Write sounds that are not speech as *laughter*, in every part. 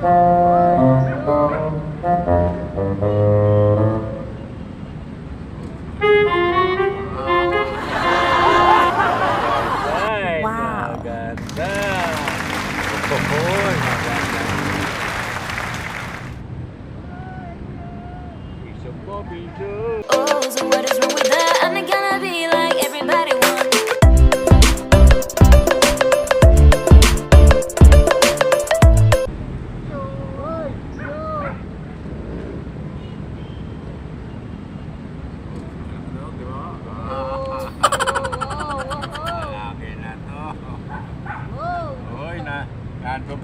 Wow. Maganda. Ohoy, maganda. Piso po, piso. Oh, so what is wrong with that? I'm not gonna be like everybody wants.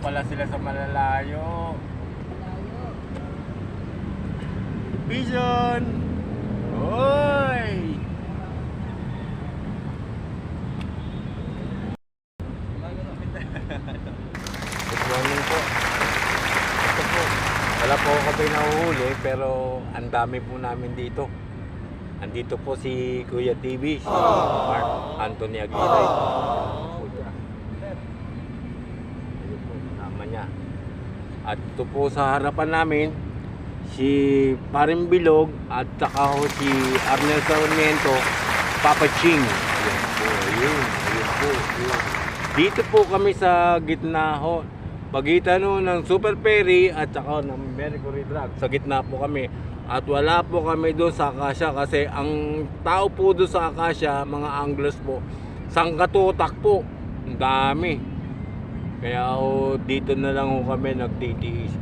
Pala sila sa malalayo. Vision! Uy! Good morning po. Ito po. Wala po ako kayo nahuhuli pero ang dami po namin dito. Andito po si Kuya TV, si Mark Anthony Aguirre. Kuya. Ayun po, kasama. At ito po sa harapan namin, si Paring Bilog at saka ho si Arnel Sarmiento, Papa Ching. Ayun po, ayun, ayun po, ayun. Dito po kami sa gitna ho, pagitan ho ng Super Ferry at saka ng Mercury Drag. Sa gitna po kami. At wala po kami doon sa Akasya kasi ang tao po doon sa Akasya, mga anglers po, sangkatutak po. Ang dami. Kaya ho, dito na lang ho kami nagtitiis.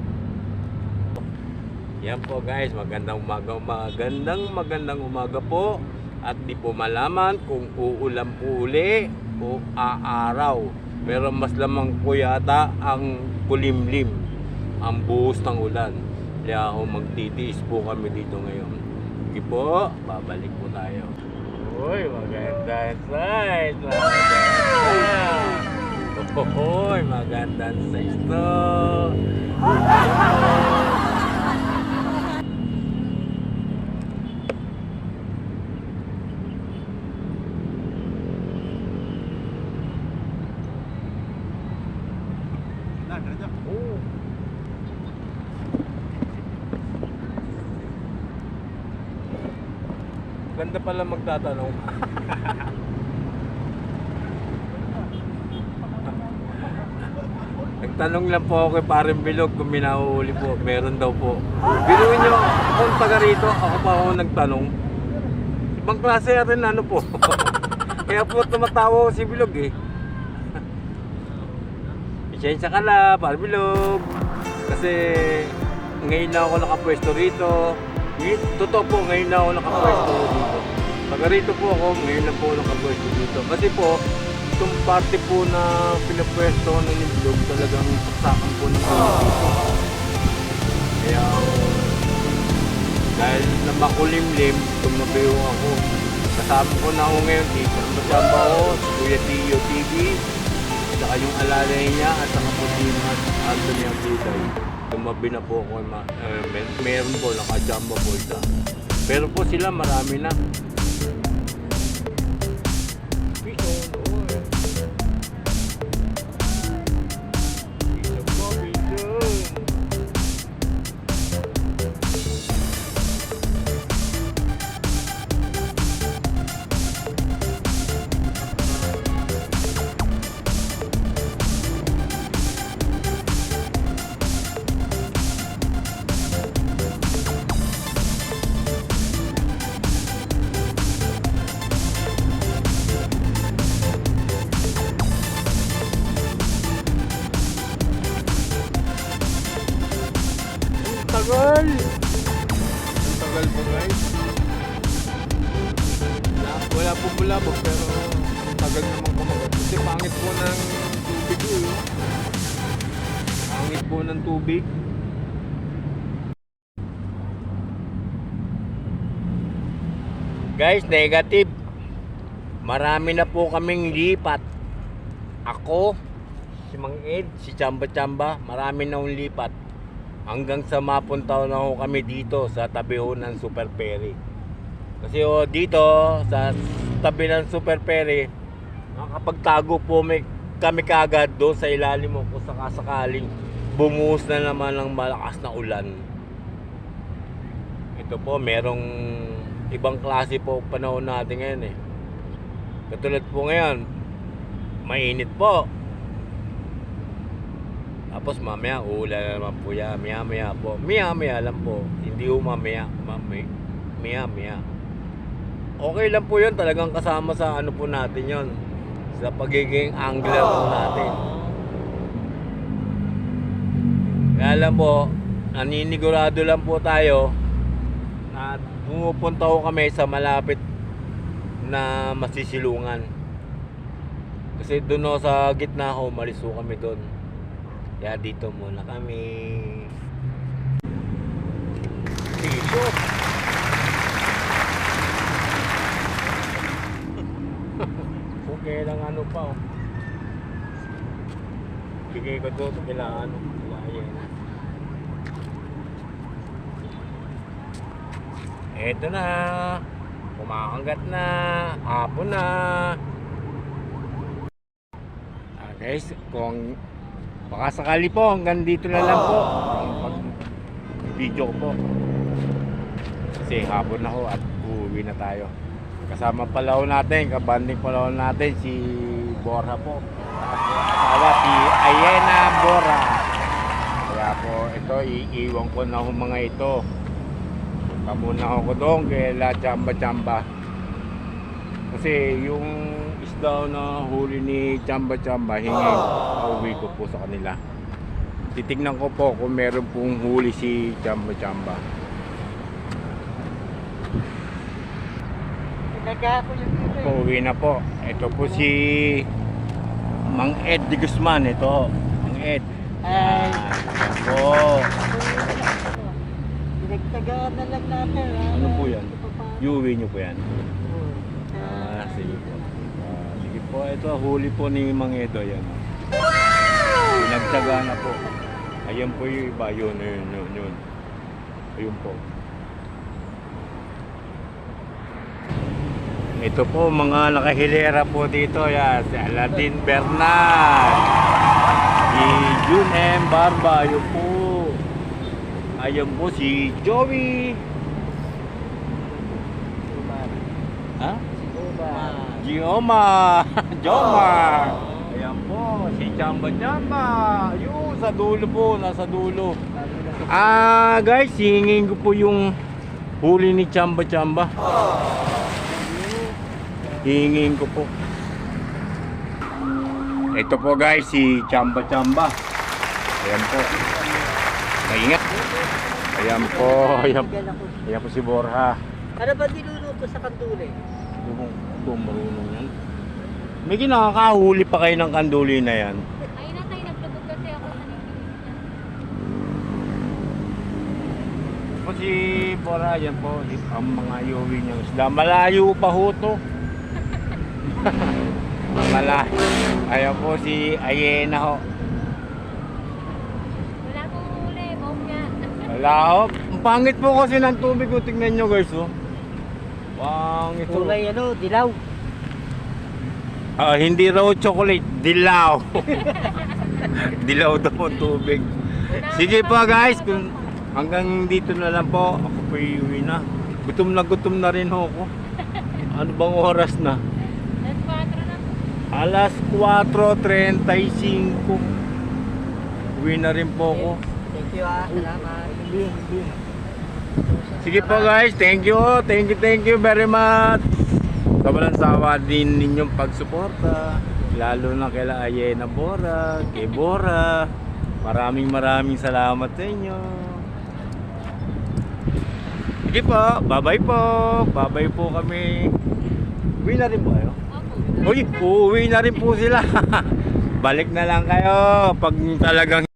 Yan po guys, magandang umaga, magandang magandang umaga po. At di po malaman kung uulan po uli o aaraw. Pero mas lamang po yata ang kulimlim, ang buhos ng ulan. Kaya ako magtitiis po kami dito ngayon. Sige po, babalik po tayo. Uy, maganda size! Maganda! Ohoy, magandang size to! Oo. Ganda pala magtatanong. *laughs* Nagtanong lang po ako kay Paring Bilog kung minahuhuli po. Meron daw po. Biruin nyo, akong taga rito, ako pa ako nagtanong. Ibang klase rin ano po. *laughs* Kaya po tumatawa ko si Bilog eh. *laughs* Pasensya ka na, Paring Bilog. Kasi ngayon na ako nakapwesto rito. Totoo po, ngayon na ako nakapwesto dito. Taga rito po ako, ngayon na po ako nakapwesto dito. Kasi po, itong party po na pinapwesto ng Iblog talagang saksakan po ng mga dito. Kaya, dahil na makulimlim, tumabiyo ako. Kasama ko na ako ngayon dito. Masama ako, si Kuya Tio TV, saka yung alalay niya at po si Mas Anthony Aguday. Tumabi na po ako, ma- eh, mer- meron po, nakajamba po isa. Pero po sila marami na. Tagal! Ang tagal po guys. Wala, wala po bulabog pero ang tagal naman kumagat. Kasi pangit po ng tubig ko eh. Pangit po ng tubig. Guys, negative. Marami na po kaming lipat. Ako, si Mang Ed, si Chamba Chamba, marami na lipat. Hanggang sa mapunta na ho kami dito sa tabi ho ng Super Ferry. Kasi ho, dito sa tabi ng Super Ferry, nakakapagtago po may, kami kagad doon sa ilalim mo kung sakasakaling bumuhos na naman ng malakas na ulan. Ito po, merong ibang klase po panahon natin ngayon eh. Katulad po ngayon, mainit po. Tapos mamaya uulan na naman po yan. Maya maya po. Maya maya lang po. Hindi po mamaya. Mamaya. Maya. Okay lang po yun. Talagang kasama sa ano po natin yon Sa pagiging angler po natin. Kaya lang po, naninigurado lang po tayo na pumupunta ko kami sa malapit na masisilungan. Kasi doon sa gitna ko, malis kami doon. Kaya dito muna kami. Dito. *laughs* okay lang ano pa oh. Bigay ko to kila ano, kila. Eto na. Kumakanggat na. Hapon na. Ah, guys, kung baka sakali po hanggang dito na lang po pag video ko po. Kasi hapon na ho at uuwi na tayo. Kasama pala natin, kabanding pala natin si Borja po. Asawa si Ayena Bora. Kaya po ito, iiwan ko na ho mga ito. Punta muna ako doon kay La Chamba Chamba. Kasi yung isda na huli ni Chamba Chamba, hingi, pauwi ko po sa kanila. Titignan ko po kung meron pong huli si Chamba Chamba. Eh. Pauwi na po. Ito po si Mang Ed de Guzman. Ito, Mang Ed. Ay. Po. Pinagtagaan na lang natin. ha? Ano po yan? Iuwi niyo po yan. Oo. Ah, sige po. Ah, sige po, ito huli po ni Mang Edo yan. Pinagtsaga na po. Ayan po yung iba, yun, yun, yun, yun. Ayun po. Ito po, mga nakahilera po dito, yan. Si Aladin Bernal. Si Jun M. Barba, ayun po. Ayun po si Joey. Ha? Gioma! *laughs* Joma! Ayan po, si Chamba Chamba. Yun, sa dulo po, nasa dulo. Ah, guys, hingin ko po yung huli ni Chamba Chamba. Hingin ko po. Ito po guys, si Chamba Chamba. Ayan po. Maingat. Ayan po, ayan, ayan po si Borja. Ano ba niluluto sa kanduli? Kung, kung marunong yan. May kinakahuli pa kayo ng kanduli na yan. Ay, natay, naglubog kasi ako sa Po si Bora, yan po, ang mga yuwi niyang isda. Malayo pa ho to. *laughs* Malayo. Ayan po si Ayena ho. Wala pong huli, bongga. Wala ho. Ang pangit po kasi ng tubig ko. Tingnan nyo guys oh. Pangit ho. Kulay ano, dilaw. Ah, hindi raw chocolate, dilaw. *laughs* dilaw daw ang tubig. Sige po guys, kung hanggang dito na lang po, ako po iuwi na. Gutom na gutom na rin ho ako. Ano bang oras na? That's 4 na. Alas 4.35. Uwi na rin po ako. Thank you ah, salamat. Sige po guys, thank you. Thank you, thank you very much. Kawalan sawa din ninyong pagsuporta. Lalo na kay Ayena Bora, kay Bora. Maraming maraming salamat sa inyo. Sige po, bye-bye po. Bye-bye po kami. Uwi na rin po kayo? Uy, uuwi na rin po sila. *laughs* Balik na lang kayo pag talagang